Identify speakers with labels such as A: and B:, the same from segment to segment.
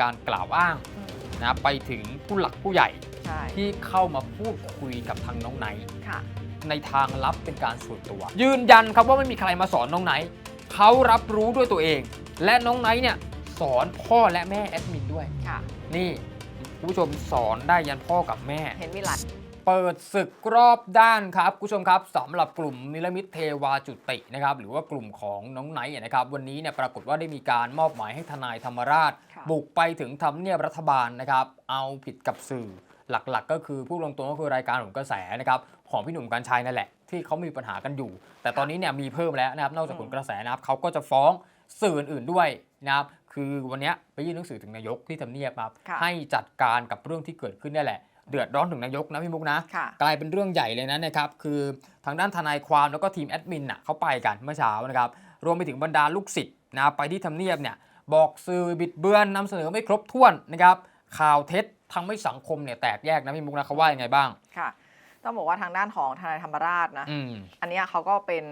A: การกล่าวอ้าง
B: อืม
A: นะไปถึงผู้หลักผู้ใหญ่
B: ใช่
A: ที่เข้ามาพูดคุยกับทางน้องไนท์
B: ค่ะ
A: ในทางลับเป็นการส่วนตัว ยืนยันครับว่าไม่มีใครมาสอนน้องไนท์เขารับรู้ด้วยตัวเอง และน้องไนท์เนี่ยสอนพ่อและแม่แอดมินด้วย
B: ค่ะ
A: นี่คุณผู้ชมสอนได้ยันพ่อกับแม่
B: เห็นมีหลาย
A: เปิดศึกรอบด้านครับคุณผู้ชมครับสำหรับกลุ่มนิรมิตเทวาจุตินะครับหรือว่ากลุ่มของน้องไนท์นะครับวันนี้เนี่ยปรากฏว่าได้มีการมอบหมายให้ทนายธรรมราช
B: ค่ะ
A: บุกไปถึงทำเนียบรัฐบาลนะครับเอาผิดกับสื่อหลักๆ ก็คือผู้ลงตัวก็คือรายการของกระแสนะครับของพี่หนุ่มกัญชัยนั่นแหละที่เขามีปัญหากันอยู่ แต่ตอนนี้เนี่ยมีเพิ่มแล้วนะครับนอกจากผลกระแสนะครับเขาก็จะฟ้องสื่ออื่นๆด้วยนะครับคือวันเนี้ยไปยื่นหนังสือถึงนายกที่ทำเนียบครับ
B: ค่ะ
A: ให้จัดการกับเรื่องที่เกิดขึ้นนี่แหละ เดือดร้อนถึงนายกนะพี่มุกนะ
B: ค่ะ
A: กลายเป็นเรื่องใหญ่เลยนะนะครับคือทางด้านทนายความแล้วก็ทีมแอดมินน่ะเขาไปกันเมื่อเช้านะครับรวมไปถึงบรรดาลูกศิษย์นะไปที่ทำเนียบเนี่ยบอกสื่อบิดเบือนนำเสนอไม่ครบถ้วนนะครับข่าวเท็จทำให้สังคมเนี่ยแตกแยกนะพี่มุกนะเขาว่ายังไงบ้าง
B: ค่ะต้องบอกว่าทางด้านของทนายธรรมราชนะ
A: อืม
B: อันเนี้ยเขาก็เป็น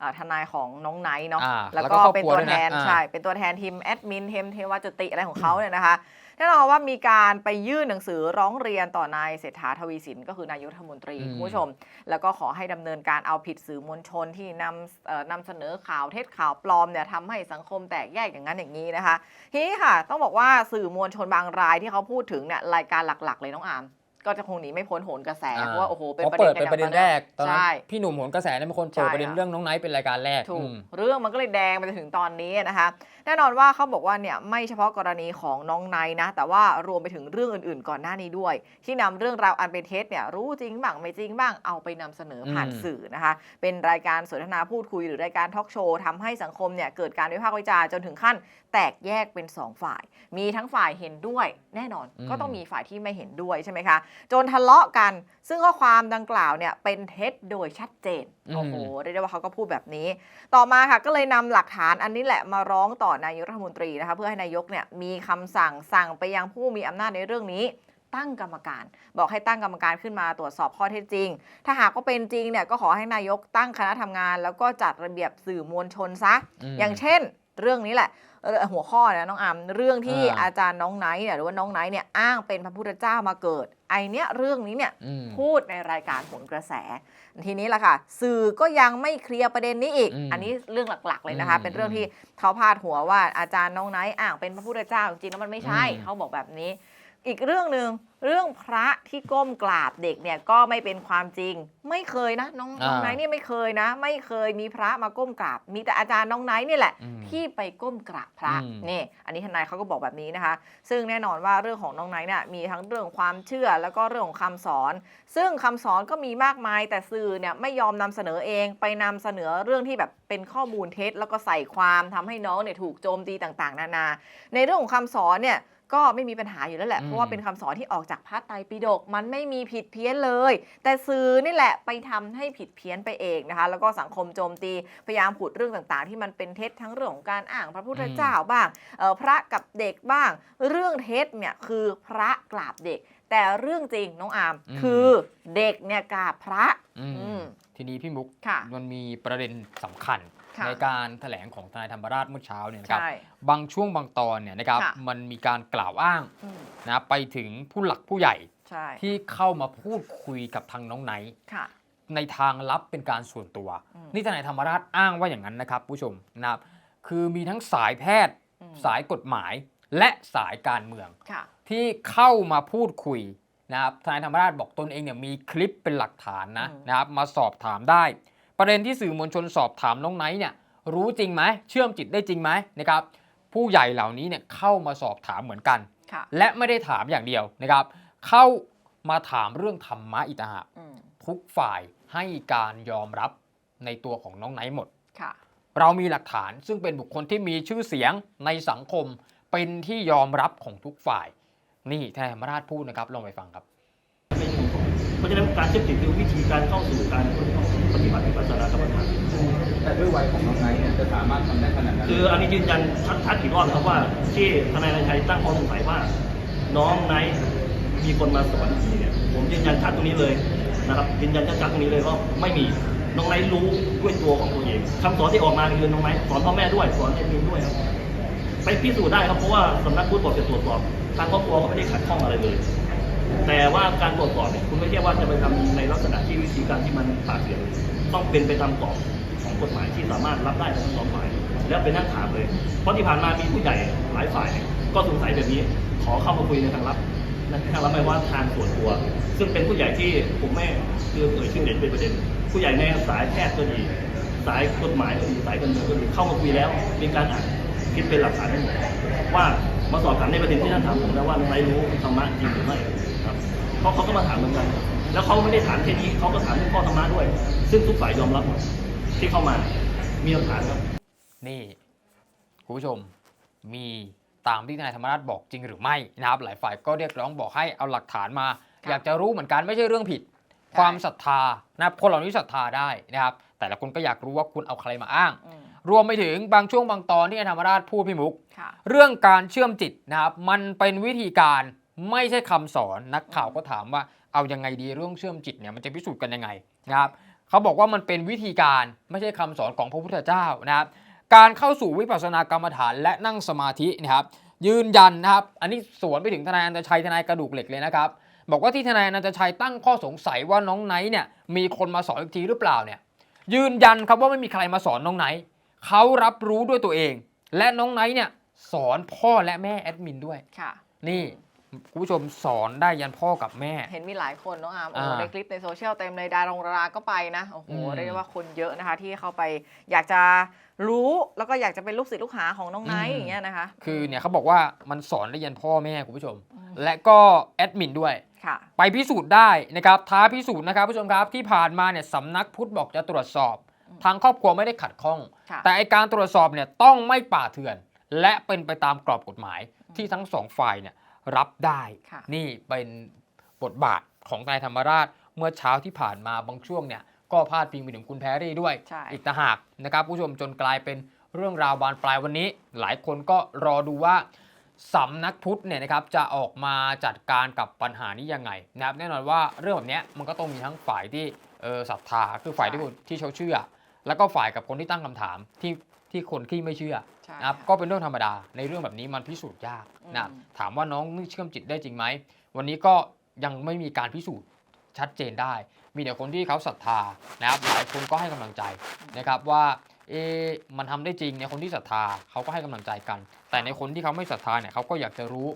B: อ่าทนายของน้องไนท์เนาะ
A: อ่า
B: แล้ว
A: แล้วก็
B: ก็
A: ครอบ
B: เป็น
A: ครัว
B: ตัว
A: ด้วย
B: แท
A: นะ
B: น
A: อ่า
B: ใช่เป็นตัวแทนทีมแอดมินเทมเทวาจุติอะไรของเขาเนี่ยนะคะ แน่นอนว่ามีการไปยื่นหนังสือร้องเรียนต่อนายเศรษฐาทวีสินก็คือนายกรัฐมนตรี
A: อืม
B: คุณผู้ชม แล้วก็ขอให้ดำเนินการเอาผิดสื่อมวลชนที่นำเอ่อนำเสนอข่าวเท็จข่าวปลอมเนี่ยทำให้สังคมแตกแยกอย่างนั้นอย่างนี้นะคะ ทีนี้ค่ะ ต้องบอกว่าสื่อมวลชนบางรายที่เขาพูดถึงเนี่ยรายการหลัก ๆ เลยน้องอาม ก็จะคงหนีไม่พ้นโหนกระแส
A: อ่า
B: เพราะว่าโอ้โหเป็น
A: เขา
B: ประ
A: เปิ
B: เด็
A: ด
B: น
A: เป็นประเด็นแรกตอนนั้น
B: ใช่
A: พี่หนุ่มโหนกระแสเนี่ยเป็นคนเปิด
B: ใช่
A: ประเด็น
B: ค่ะ
A: เรื่องน้องไนท์เป็นรายการแรก
B: ถูก
A: อืม
B: เรื่องมันก็เลยแดงไปจนถึงตอนนี้นะคะแน่นอนว่าเขาบอกว่าเนี่ยไม่เฉพาะกรณีของน้องไนท์นะ แต่ว่ารวมไปถึงเรื่องอื่น ๆ ก่อนหน้านี้ด้วย ที่นำเรื่องราวอันเป็นเท็จเนี่ยรู้จริงบ้างไม่จริงบ้างเอาไปนำเสนอผ่าน
A: อืม
B: สื่อนะคะ เป็นรายการสนทนาพูดคุยหรือรายการทอล์กโชว์ทำให้สังคมเนี่ยเกิดการวิพากษ์วิจารณ์จนถึงขั้นแตกแยกเป็นสองฝ่าย มีทั้งฝ่ายเห็นด้วยแน่นอน
A: อืม
B: ก็ต้องมีฝ่ายที่ไม่เห็นด้วยใช่ไหมคะ จนทะเลาะกัน ซึ่งข้อความดังกล่าวเนี่ยเป็นเท็จโดยชัดเจน โอ้โหเรียกได้ว่าเขาก็พูดแบบนี้ ต่อมาค่ะก็เลยนำหลักฐานอันนี้แหละมาร้องต่อนายกรัฐมนตรีนะคะเพื่อให้นายกเนี่ยมีคำสั่งสั่งไปยังผู้มีอำนาจในเรื่องนี้ตั้งกรรมการ บอกให้ตั้งกรรมการขึ้นมาตรวจสอบข้อเท็จจริง ถ้าหากว่าเป็นจริงเนี่ยก็ขอให้นายกตั้งคณะทำงาน แล้วก็จัดระเบียบสื่อมวลชนซะ
A: ม
B: อย่างเช่น เรื่องนี้แหละเอ่อ หัวข้อเนี่ยน้องอามเรื่องที่
A: อ่า
B: อาจารย์น้องไนท์เนี่ยหรือว่าน้องไนท์เนี่ยอ้างเป็นพระพุทธเจ้ามาเกิด ไอเนี้ยเรื่องนี้เนี่ย
A: อืม
B: พูดในรายการผลกระแส ทีนี้ล่ะค่ะ สื่อก็ยังไม่เคลียร์ประเด็นนี้อีก
A: อืม
B: อันนี้เรื่องหลักๆเลยนะคะ
A: อืม
B: เป็นเรื่องที่เขาพาดหัวว่าอาจารย์น้องไนท์อ้างเป็นพระพุทธเจ้าจริงๆแล้วมันไม่ใช่
A: อืม
B: เขาบอกแบบนี้ อีกเรื่องหนึ่งเรื่องพระที่ก้มกราบเด็กเนี่ยก็ไม่เป็นความจริง ไม่เคยนะน้องน้องไนท์เนี่ยไม่เคยนะ ไม่เคยมีพระมาก้มกราบ มีแต่อาจารย์น้องไนท์นี่แหละ
A: อืม
B: ที่ไปก้มกราบพระ
A: อืม
B: นี่อันนี้ทนายเขาก็บอกแบบนี้นะคะ ซึ่งแน่นอนว่าเรื่องของน้องไนท์เนี่ยมีทั้งเรื่องความเชื่อแล้วก็เรื่องของคำสอน ซึ่งคำสอนก็มีมากมายแต่สื่อเนี่ยไม่ยอมนำเสนอเองไปนำเสนอเรื่องที่แบบเป็นข้อมูลเท็จ แล้วก็ใส่ความทำให้น้องเนี่ยถูกโจมตีต่างๆ นานา ในเรื่องของคำสอนเนี่ย ก็ไม่มีปัญหาอยู่แล้วแหละ
A: อืม
B: เพราะว่าเป็นคำสอนที่ออกจากพระไตรปิฎกมันไม่มีผิดเพี้ยนเลย แต่สื่อนี่แหละไปทำให้ผิดเพี้ยนไปเองนะคะ แล้วก็สังคมโจมตีพยายามผุดเรื่องต่างๆ ที่มันเป็นเท็จทั้งเรื่องของการอ้างพระพุทธเจ้าบ้างเอ่อพระกับเด็กบ้าง เรื่องเท็จเนี่ยคือพระกราบเด็ก แต่เรื่องจริงน้องอาม
A: อืม
B: คือเด็กเนี่ยกราบพระ
A: อืม
B: อืม
A: ทีนี้พี่มุก
B: ค่ะ
A: มันมีประเด็นสำคัญ
B: ค่ะ
A: ในการแถลงของทนายธรรมราชเมื่อเช้าเนี่ยนะครับ
B: ใช่
A: บางช่วงบางตอนเนี่ยนะครับ
B: ค่ะ
A: มันมีการกล่าวอ้าง
B: อืม
A: นะไปถึงผู้หลักผู้ใหญ่
B: ใช่
A: ที่เข้ามาพูดคุยกับทางน้องไนท์
B: ค่ะ
A: ในทางลับเป็นการส่วนตัว
B: อืม
A: นี่ทนายธรรมราชอ้างว่าอย่างนั้นนะครับผู้ชมนะครับคือมีทั้งสายแพทย์
B: อืม
A: สายกฎหมายและสายการเมือง
B: ค่ะ
A: ที่เข้ามาพูดคุยนะครับทนายธรรมราชบอกตนเองเนี่ยมีคลิปเป็นหลักฐานนะ
B: อืม
A: นะครับมาสอบถามได้ ประเด็นที่สื่อมวลชนสอบถามน้องไนท์เนี่ยรู้จริงไหมเชื่อมจิตได้จริงไหมนะครับผู้ใหญ่เหล่านี้เนี่ยเข้ามาสอบถามเหมือนกัน
B: ค่ะ
A: และไม่ได้ถามอย่างเดียวนะครับ เข้ามาถามเรื่องธรรมะอีกต่างหาก
B: อืม
A: ทุกฝ่ายให้การยอมรับในตัวของน้องไนท์หมด
B: ค่ะ
A: เรามีหลักฐานซึ่งเป็นบุคคลที่มีชื่อเสียงในสังคมเป็นที่ยอมรับของทุกฝ่าย นี่ทนายธรรมราชพูดนะครับลองไปฟังครับ
C: ไม่ถูกเพราะฉะนั้นการเชื่อมจิตคือวิธีการเข้าสู่การปฏิบัติวิปัสสนากรรมฐาน
D: แต่ด้วยวัยของน้องไนท์เนี่ยจะสามารถทำได้ขนาดนั้น
C: คืออันนี้ยืนยันชัดๆอีกรอบนะครับว่าที่ทนายนันชัยตั้งข้อสงสัยว่า น้องไนท์มีคนมาสอนอีกเนี่ยผมยืนยันชัดตรงนี้เลยนะครับยืนยันชัดๆตรงนี้เลยว่าไม่มีน้องไนท์รู้ด้วยตัวของตัวเองคำสอนที่ออกมาคือน้องไนท์สอนพ่อแม่ด้วยสอนเอ็มมินด้วยครับไปพิสูจน์ได้ครับเพราะว่าสำนักพุทธบอกจะตรวจสอบทางครอบครัวเขาไม่ได้ขัดข้องอะไรเลย แต่ ว่าการตรวจสอบเนี่ยคุณไม่ใช่ว่าจะไปทำในลักษณะที่วิธีการที่มันปาดเสียนต้องเป็นไปตามกรอบของกฎหมายที่สามารถรับได้ทั้งสองฝ่ายแล้วเป็นนักถามเลย เพราะที่ผ่านมามีผู้ใหญ่หลายฝ่ายเนี่ยก็สงสัยแบบนี้ ขอเข้ามาคุยในทางลับทางลับไม่ว่าทางส่วนตัว ซึ่งเป็นผู้ใหญ่ที่ผมไม่คือเอ่ยชื่อเด่นเป็นประเด็น ผู้ใหญ่ในสายแพทย์ก็ดีสายกฎหมายก็ดีสายการเมืองก็ดีเข้ามาคุยแล้ว มีการอ่านคิดเป็นหลักฐานทั้หมดว่ามาสอบถามในประเด็นที่ท่านถามผมแล้วว่าน้องไนท์รู้ธรรมะจริงหรือไม่ครับ เพราะเขาก็มาถามเหมือนกัน แล้วเขาไม่ได้ถามแค่นี้เขาก็ถามเรื่องข้อธรรมะด้วย ซึ่งทุกฝ่ายยอมรับหมดที่เข้ามา มีหลักฐานครับ
A: นี่คุณผู้ชมมีตามที่ทนายธรรมราชบอกจริงหรือไม่นะครับหลายฝ่ายก็เรียกร้องบอกให้เอาหลักฐานมา
B: ค่ะ
A: อยากจะรู้เหมือนกันไม่ใช่เรื่องผิด
B: ใช่
A: ความศรัทธานะครับคนเหล่านี้ศรัทธาได้นะครับ แต่ละคนก็อยากรู้ว่าคุณเอาใครมาอ้าง
B: อืม
A: รวมไปถึงบางช่วงบางตอนที่ทนายธรรมราชพูดพี่มุก
B: ค่ะ
A: เรื่องการเชื่อมจิตนะครับมันเป็นวิธีการ ไม่ใช่คำสอนนักข่าวก็ถามว่าเอายังไงดีเรื่องเชื่อมจิตเนี่ยมันจะพิสูจน์กันยังไงนะครับเขาบอกว่ามันเป็นวิธีการไม่ใช่คำสอนของพระพุทธเจ้านะครับการเข้าสู่วิปัสสนากรรมฐานและนั่งสมาธินะครับยืนยันนะครับ อันนี้สวนไปถึงทนายอนันตชัยทนายกระดูกเหล็กเลยนะครับ บอกว่าที่ทนายอนันตชัยตั้งข้อสงสัยว่าน้องไนท์เนี่ยมีคนมาสอนอีกทีหรือเปล่าเนี่ยยืนยันครับว่าไม่มีใครมาสอนน้องไนท์เขารับรู้ด้วยตัวเอง และน้องไนท์เนี่ยสอนพ่อและแม่แอดมินด้วย
B: ค่ะ
A: นี่ คุณผู้ชมสอนได้ยันพ่อกับแม่
B: เห็นมีหลายคนเนาะอาร์มโอ้
A: อ่า
B: ในคลิปในโซเชียลเต็มเลยดารงดาราก็ไปนะโอ้โห
A: อืม
B: เรียกได้ว่าคนเยอะนะคะ ที่เข้าไปอยากจะรู้แล้วก็อยากจะเป็นลูกศิษย์ลูกหาของน้องไนท์อย่างเงี้ยนะคะ
A: คือเนี่ยเขาบอกว่ามันสอนได้ยันพ่อแม่คุณผู้ชม
B: อืม
A: และก็แอดมินด้วย
B: ค่ะ
A: ไปพิสูจน์ได้นะครับท้าพิสูจน์นะครับผู้ชมครับที่ผ่านมาเนี่ยสำนักพุทธบอกจะตรวจสอบ
B: อืม
A: ทางครอบครัวไม่ได้ขัดข้อง
B: ค่ะ
A: แต่ไอการตรวจสอบเนี่ยต้องไม่ป่าเถื่อน และเป็นไปตามกรอบกฎหมาย
B: อืม
A: ที่ทั้งสองฝ่ายเนี่ย รับได้
B: ค่ะ
A: นี่เป็นบทบาทของนายธรรมราชเมื่อเช้าที่ผ่านมาบางช่วงเนี่ยก็พาดพิงไปถึงคุณแพรรี่ด้วย
B: ใช่
A: อีกต่างหากนะครับผู้ชมจนกลายเป็นเรื่องราวบานปลายวันนี้ หลายคนก็รอดูว่าสำนักพุทธเนี่ยนะครับจะออกมาจัดการกับปัญหานี้ยังไงนะครับแน่นอนว่าเรื่องแบบเนี้ยมันก็ต้องมีทั้งฝ่ายที่เออศรัทธาคือฝ่ายที่คนที่เขาเชื่อ แล้วก็ฝ่ายกับคนที่ตั้งคำถามที่ ที่คนที่ไม่เชื่อ
B: ใช่
A: นะครับ
B: ค่ะ
A: ก็เป็นเรื่องธรรมดาในเรื่องแบบนี้มันพิสูจน์ยากนะครับ
B: อืม
A: ถามว่าน้องนี่เชื่อมจิตได้จริงไหมวันนี้ก็ยังไม่มีการพิสูจน์ชัดเจนได้ มีแต่คนที่เขาศรัทธานะครับหลายคนก็ให้กำลังใจนะครับว่าเอะมันทำได้จริงในคนที่ศรัทธาเขาก็ให้กำลังใจกัน แต่ในคนที่เขาไม่ศรัทธาเนี่ยเขาก็อยากจะรู้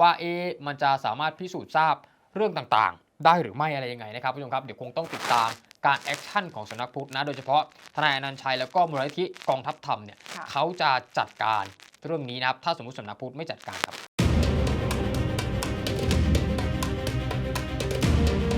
A: ว่าเอะมันจะสามารถพิสูจน์ทราบเรื่องต่างๆ ได้หรือไม่อะไรยังไงนะครับผู้ชมครับเดี๋ยวคงต้องติดตามการแอคชั่นของสำนักพุทธนะ โดยเฉพาะทนายอนันต์ชัยแล้วก็มูลนิธิกองทัพธรรมเนี่ย
B: ค่ะ
A: เขาจะจัดการเรื่องนี้นะครับถ้าสมมติสำนักพุทธไม่จัดการครับ